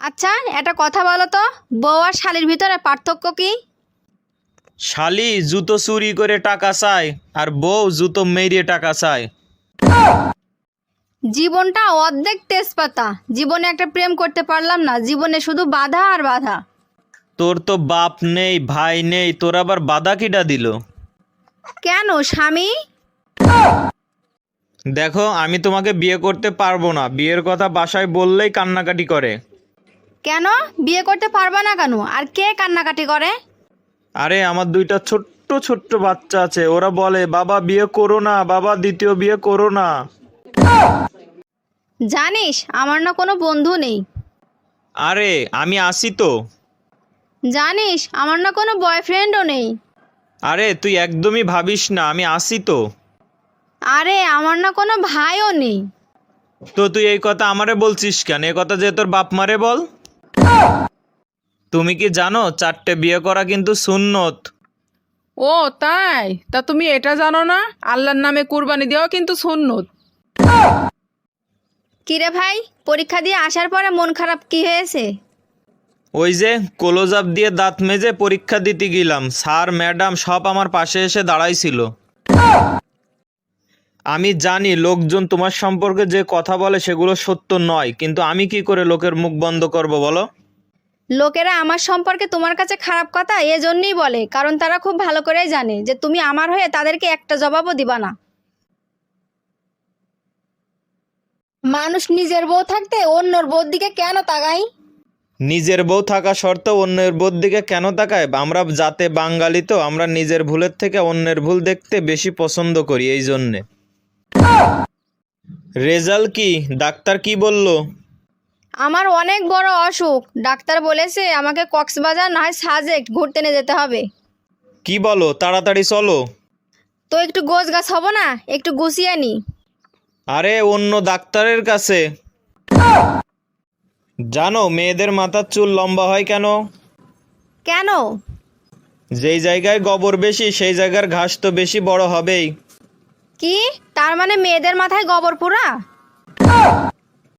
আচ্ছা একটা কথা বলো তো বউ আর শালির ভিতরে পার্থক্য কি? শালি জুতো চুরি করে টাকা চায় আর বউ জুতো মেরিয়ে টাকা চায়। জীবনটা অর্ধেক তেজপাতা। জীবনে একটা প্রেম করতে পারলাম না জীবনে শুধু বাধা আর বাধা। তোর তো বাপ নেই ভাই নেই তোর আবার বাধা কিটা দিল? কেন স্বামী? দেখো আমি তোমাকে বিয়ে করতে পারব না বিয়ের কথা বাসায় বললেই কান্নাকাটি করে। কেন? বিয়ে করতে পারবা না কেন? আর কে কান্নাকাটি করে? আরে আমার দুইটা ছোট্ট ছোট্ট বাচ্চা আছে। ওরা বলে বাবা বিয়ে করো না। বাবা দ্বিতীয় বিয়ে করো না। জানিস আমার না কোনো বন্ধু নেই। আরে আমি আসি তো। জানিস আমার না কোনো বয়ফ্রেন্ডও নেই। আরে তুই একদমই ভাবিস না আমি আসি তো। আরে আমার না কোনো ভাইও নেই। তো তুই এই কথা আমারে বলছিস কেন? এই কথা যে তোর বাপ মারে বল। তুমি কি জানো চারটে বিয়ে করা কিন্তু সুন্নত? ও তাই? তা তুমি এটা জানো না? আল্লাহর নামে কুরবানি দেওয়া কিন্তু সুন্নত। কিরে ভাই পরীক্ষা দিয়ে আসার পরে মন খারাপ কি হয়েছে? ওই যে ক্লোজ আপ দিয়ে দাঁত মেজে পরীক্ষা দিতে গেলাম। স্যার ম্যাডাম সব আমার পাশে এসে দাঁড়াইছিল। আমি জানি লোকজন তোমার সম্পর্কে যে কথা বলে সেগুলো সত্য নয় কিন্তু আমি কি করে লোকের মুখ বন্ধ করব বলো? লোকেরা আমার সম্পর্কে তোমার কাছে খারাপ কথা এজন্যই বলে কারণ তারা খুব ভালো করেই জানে যে তুমি আমার হয়ে তাদেরকে একটা জবাবও দিবা না। মানুষ নিজের বউ থাকতে অন্যর বউর দিকে কেন তাকাই নিজের বউ থাকা সত্ত্বেও অন্যের বউর দিকে কেন তাকায়? আমরা যাতে বাঙালি তো আমরা নিজের ভুলের থেকে অন্যের ভুল দেখতে বেশি পছন্দ করি এই জন্যে রেজাল্ট কি? ডাক্তার কি বলল? আমার অনেক বড় অসুখ। ডাক্তার বলেছে আমাকে কক্সবাজার না হয় সাজেক্ট ঘুরতে নিয়ে যেতে হবে। কি বলো? তাড়াতাড়ি চলো। তো একটু গোছ গাছ হব না? একটু গুছিয়ে নি। আরে অন্য ডাক্তারের কাছে। জানো মেয়েদের মাথার চুল লম্বা হয় কেন? কেন? যেই জায়গায় গোবর বেশি সেই জায়গার ঘাস তো বেশি বড় হবেই। কি? তার মানে মেয়েদের মাথায় গোবর পোড়া?